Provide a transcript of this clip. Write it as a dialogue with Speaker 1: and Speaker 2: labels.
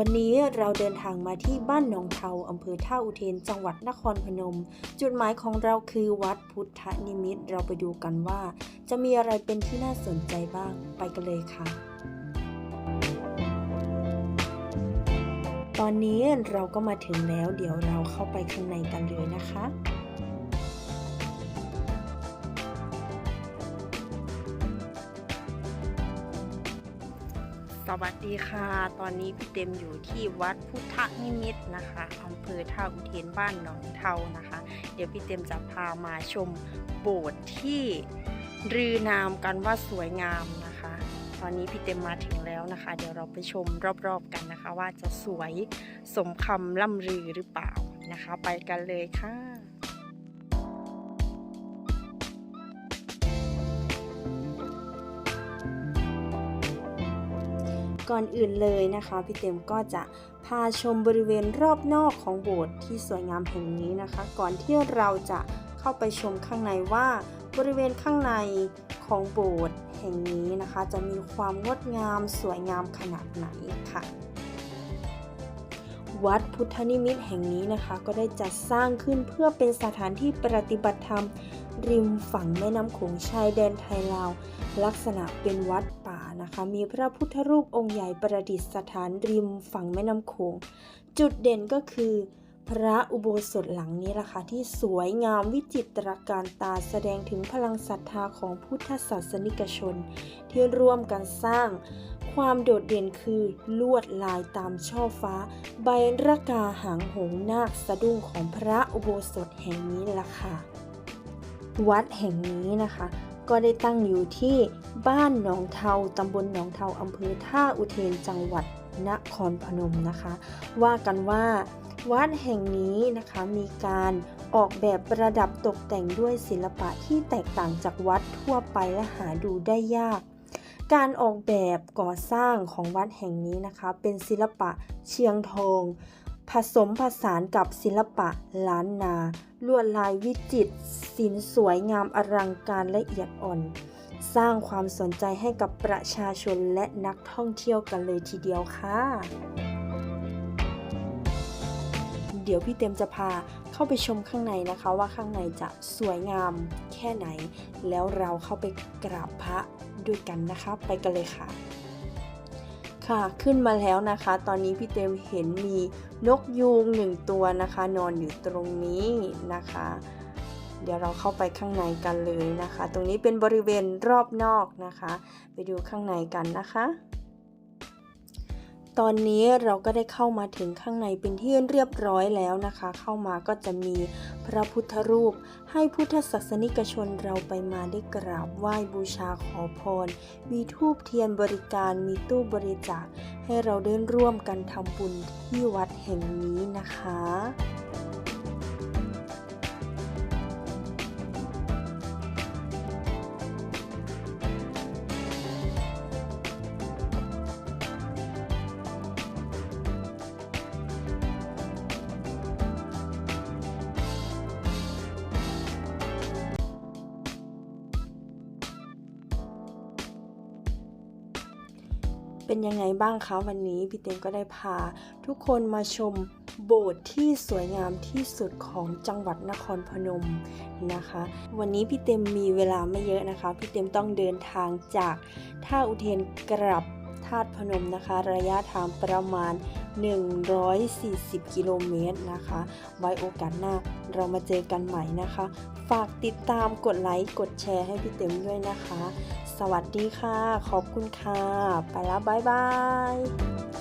Speaker 1: วันนี้เราเดินทางมาที่บ้านหนองเทาอำเภอท่าอุเทน จังหวัดนครพนม จุดหมายของเราคือวัดพุทธนิมิต เราไปดูกันว่า จะมีอะไรเป็นที่น่าสนใจบ้าง ไปกันเลยค่ะ ตอนนี้เราก็มาถึงแล้ว เดี๋ยวเราเข้าไปข้างในกันเลยนะคะ สวัสดีค่ะ ตอนนี้พี่เต็มอยู่ที่วัดพุทธนิมิตรนะคะอำเภอท่าอุเทนบ้านหนองเทานะคะ เดี๋ยวพี่เต็มจะพามาชมโบสถ์ที่รือนามกันว่าสวยงามนะคะ ตอนนี้พี่เต็มมาถึงแล้วนะคะ เดี๋ยวเราไปชมรอบๆกันนะคะ ว่าจะสวยสมคำล่ำลือหรือเปล่านะคะ ไปกันเลยค่ะ ก่อนอื่นเลยนะคะ พี่เต็มก็จะพาชมบริเวณรอบนอกของโบสถ์ที่สวยงามแห่งนี้นะคะ ก่อนที่เราจะเข้าไปชมข้างในว่าบริเวณข้างในของโบสถ์แห่งนี้นะคะ จะมีความงดงามสวยงามขนาดไหนค่ะ วัดพุทธนิมิตแห่งนี้นะคะ ก็ได้จัดสร้างขึ้นเพื่อเป็นสถานที่ปฏิบัติธรรม ริมฝั่งแม่น้ำโขงชายแดนไทยลาว ลักษณะเป็นวัด นะคะ มีพระพุทธรูปองค์ใหญ่ประดิษฐานริมฝั่งแม่น้ำโขง จุดเด่นก็คือ พระอุโบสถหลังนี้ล่ะค่ะที่สวยงามวิจิตรการตาแสดงถึงพลังศรัทธาของพุทธศาสนิกชน ที่ร่วมกันสร้าง ความโดดเด่นคือลวดลายตามช่อฟ้า ใบระกาหางหงนาคสะดุ้งของพระอุโบสถแห่งนี้ล่ะค่ะ วัดแห่งนี้นะคะ ก็ได้ตั้งอยู่ที่บ้านหนองเทาตำบลหนองเทาอำเภอท่าอุเทนจังหวัดนครพนมนะคะ ว่ากันว่าวัดแห่งนี้นะคะมีการออกแบบประดับตกแต่งด้วยศิลปะที่แตกต่างจากวัดทั่วไปและหาดูได้ยาก การออกแบบก่อสร้างของวัดแห่งนี้นะคะ เป็นศิลปะเชียงทอง ผสมผสานกับศิลปะล้านนา ลวดลายวิจิตรศิลป์สวยงามอลังการละเอียดอ่อน สร้างความสนใจให้กับประชาชนและนักท่องเที่ยวกันเลยทีเดียวค่ะ เดี๋ยวพี่เต็มจะพาเข้าไปชมข้างในนะคะว่าข้างในจะสวยงามแค่ไหน แล้วเราเข้าไปกราบพระด้วยกันนะคะ ไปกันเลยค่ะ ค่ะขึ้นมาแล้วนะคะ ตอนนี้พี่เต็มเห็นมีนกยูงหนึ่งตัวนะคะ นอนอยู่ตรงนี้นะคะ เดี๋ยวเราเข้าไปข้างในกันเลยนะคะ ตรงนี้เป็นบริเวณรอบนอกนะคะ ไปดูข้างในกันนะคะ ตอนนี้เราก็ได้เข้ามาถึงข้างในเป็นที่เรียบร้อยแล้วนะคะ เข้ามาก็จะมีพระพุทธรูป ให้พุทธศาสนิกชนเราไปมาได้กราบไหว้บูชาขอพร มีทูบเทียนบริการมีตู้บริจาคให้เราได้ร่วมกันทำบุญที่วัดแห่งนี้นะคะ เป็นยังไงบ้างคะวันนี้พี่เต็มก็ได้พา ทุกคนมาชมโบสถ์ที่สวยงามที่สุดของจังหวัดนครพนมนะคะ วันนี้พี่เต็มมีเวลาไม่เยอะนะคะ พี่เต็มต้องเดินทางจากท่าอุเทนกลับธาตุพนมนะคะ ระยะทางประมาณ 140 กิโลเมตรนะคะ ไว้โอกาสหน้าเรามาเจอกันใหม่นะคะ ฝากติดตามกดไลค์ กดแชร์ให้พี่เต็มด้วยนะคะ สวัสดีค่ะ ขอบคุณค่ะ ไปแล้วบ๊ายบาย